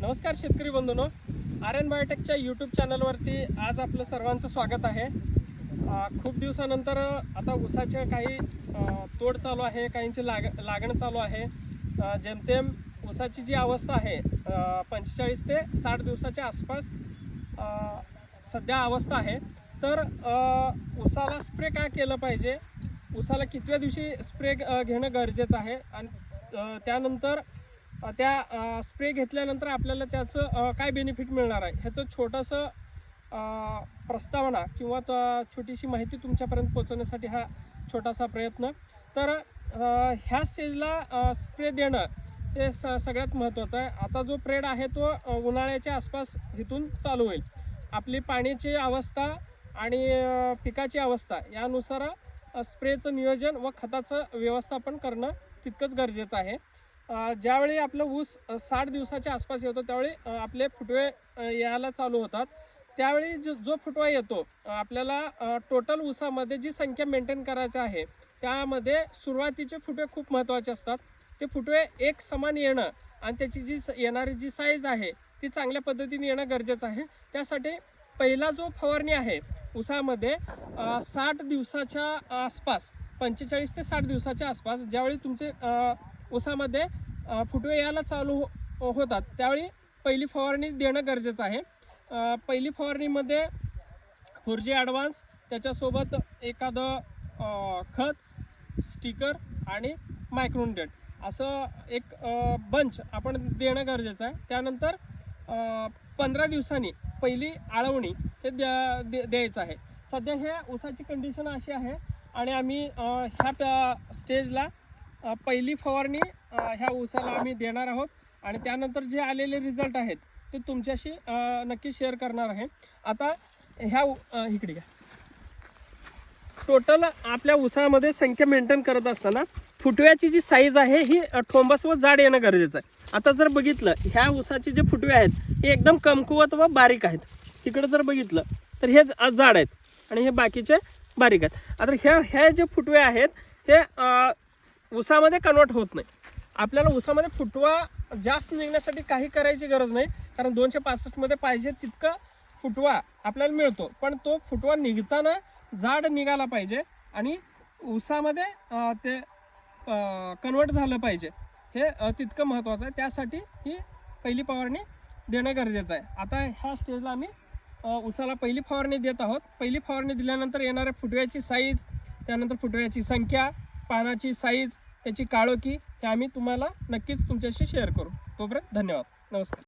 नमस्कार शेतकरी बंधूनो. आर एन बायोटेकच्या यूट्यूब चॅनलवरती आज आपलं सर्वांचं स्वागत आहे. खूप दिवसानंतर आता ऊसाच्या काही तोड चालू आहे काहींची लाग लागण चालू आहे. जेमतेम ऊसाची जी अवस्था आहे पंचेचाळीस ते साठ दिवसाच्या आसपास सध्या अवस्था आहे. तर उसाला ऊसाला स्प्रे काय केलं पाहिजे? ऊसाला कितव्या दिवशी स्प्रे घेणं गरजेचं आहे? आणि त्यानंतर त्या स्प्रे घेतल्यानंतर आपल्याला त्याचं काय बेनिफिट मिळणार आहे? ह्याचं छोटंसं प्रस्तावना किंवा त- छोटीशी माहिती तुमच्यापर्यंत पोहोचवण्यासाठी हा छोटासा प्रयत्न. तर ह्या स्टेजला स्प्रे देणं हे स सगळ्यात महत्त्वाचं आहे. आता जो प्रेड आहे तो उन्हाळ्याच्या आसपास इथून चालू होईल. आपली पाण्याची अवस्था आणि पिकाची अवस्था यानुसार स्प्रेचं नियोजन व खताचं व्यवस्थापन करणं तितकंच गरजेचं आहे. ज्यावेळी आपलं ऊस साठ दिवसाच्या आसपास येतो त्यावेळी आपले फुटवे यायला चालू होतात. त्यावेळी जो जो फुटवा येतो आपल्याला टोटल ऊसामध्ये जी संख्या मेंटेन करायची आहे त्यामध्ये सुरुवातीचे फुटवे खूप महत्त्वाचे असतात. ते फुटवे एक समान येणं आणि त्याची जी स- येणारी जी साईज आहे ती चांगल्या पद्धतीने येणं गरजेचं आहे. त्यासाठी पहिला जो फवारणी आहे ऊसामध्ये साठ दिवसाच्या आसपास पंचेचाळीस ते साठ दिवसाच्या आसपास ज्यावेळी तुमचे ऊसामध्ये फुटवे यायला चालू हो होतात. त्यावेळी पहिली फवारणी देणं गरजेचं आहे. पहिली फवारणीमध्ये खुर्जी ॲडव्हान्स त्याच्यासोबत एखादं खत स्टिकर आणि मायक्रोनडेट असं एक बंच आपण देणं गरजेचं आहे. त्यानंतर पंधरा दिवसांनी पहिली आळवणी हे द्या दे द्यायचं आहे. सध्या हे ऊसाची कंडिशन अशी आहे आणि आम्ही ह्या प्या- स्टेजला पहिली फवारणी ह्या ऊसाला आम्ही देणार आहोत आणि त्यानंतर जे आलेले रिझल्ट आहेत ते तुमच्याशी नक्की शेअर करणार आहे. आता ह्या इकडे घ्या. टोटल आपल्या ऊसामध्ये संख्या मेंटेन करत असताना फुटव्याची जी साईज आहे ही ठोंबस व जाड येणं गरजेचं आहे. आता जर बघितलं ह्या ऊसाचे जे फुटवे आहेत हे एकदम कमकुवत व बारीक आहेत. तिकडं जर बघितलं तर हे जाड आहेत आणि हे बाकीचे बारीक आहेत. आता ह्या ह्या जे फुटवे आहेत हे ऊसामध्ये कन्वर्ट होत नाही. आपल्याला ऊसामध्ये फुटवा जास्त निघण्यासाठी काही करायची गरज नाही. कारण दोनशे पासष्टमध्ये पाहिजे तितकं फुटवा आपल्याला मिळतो. पण तो फुटवा निघताना जाड निघाला पाहिजे आणि ऊसामध्ये ते कन्वर्ट झालं पाहिजे. हे तितकं महत्त्वाचं आहे. त्यासाठी ही पहिली फवारणी देणं गरजेचं आहे. आता ह्या स्टेजला आम्ही उसाला पहिली फवारणी देत आहोत. पहिली फवारणी दिल्यानंतर येणाऱ्या फुटव्याची साईज त्यानंतर फुटव्याची संख्या पानाची साईज त्याची काळोखी हे आम्ही तुम्हाला नक्कीच तुमच्याशी शेअर करू. तोपर्यंत धन्यवाद. नमस्कार.